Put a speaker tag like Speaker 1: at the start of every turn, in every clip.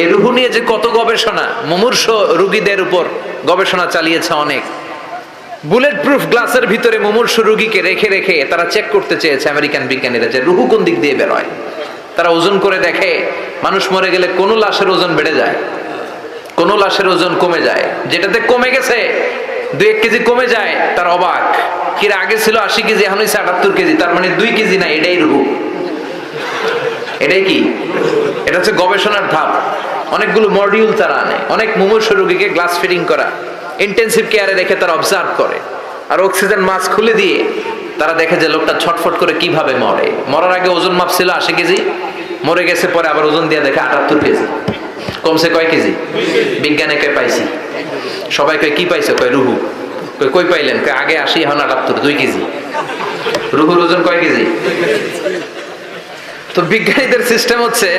Speaker 1: এই রুহু নিয়ে যে কত গবেষণা, মুমূর্ষ রুগীদের উপর গবেষণা চালিয়েছে অনেক। বুলেট প্রুফ গ্লাসের ভিতরে মুমূর্ষ রুগীকে রেখে রেখে তারা চেক করতে চেয়েছে আমেরিকান বিজ্ঞানীরা যে রুহু কোন দিক দিয়ে বেরোয়। তারা ওজন করে দেখে, মানুষ মরে গেলে কোন লাশের ওজন বেড়ে যায়, কোন লাশের ওজন কমে যায়। যেটাতে কমে গেছে, দুই এক কেজি কমে যায়, তার অবাক। কিরা আগে ছিল আশি কেজি, এখন হয়েছে আটাত্তর কেজি, তার মানে দুই কেজি না, এটাই রুহু। এটাই কি? এটা হচ্ছে গবেষণার ধাপ। অনেকগুলো মডিউল তারা আনে। অনেক মুমূর্ষ রোগীকে গ্লাস ফিটিং করা। ইন্টেন্সিভ কেয়ারে রেখে তারা অবজার্ভ করে। আর অক্সিজেন মাস্ক খুলে দিয়ে তারা দেখে যে লোকটা ছটফট করে কীভাবে মরে। মরার আগে ওজন মাপ ছিল আশি কেজি, মরে গেছে পরে আবার ওজন দিয়ে দেখে আটাত্তর কেজি। কমছে কয় কেজি? বিজ্ঞানে কে পাইছি? সবাই কয়, কি পাইছে? কয়, রুহু। কই কই পাইলেন? কয়, আগে আসি এখন আটাত্তর, দুই কেজি। রুহুর ওজন কয় কেজি? তো বিজ্ঞানীদের সিস্টেম হচ্ছে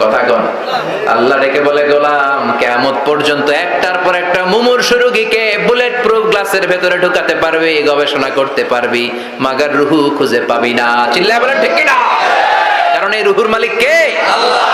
Speaker 1: কথা কন আল্লাহ ডেকে বলে, গোলাম কেমত পর্যন্ত একটার পর একটা মুমূর্ষ রোগীকে বুলেট প্রুফ গ্লাসের ভেতরে ঢুকাতে পারবি, গবেষণা করতে পারবি, মাগার রুহু খুঁজে পাবি না। চিল্লা বলে ঠিক না কারণ এই রুহুর মালিক কে? আল্লাহ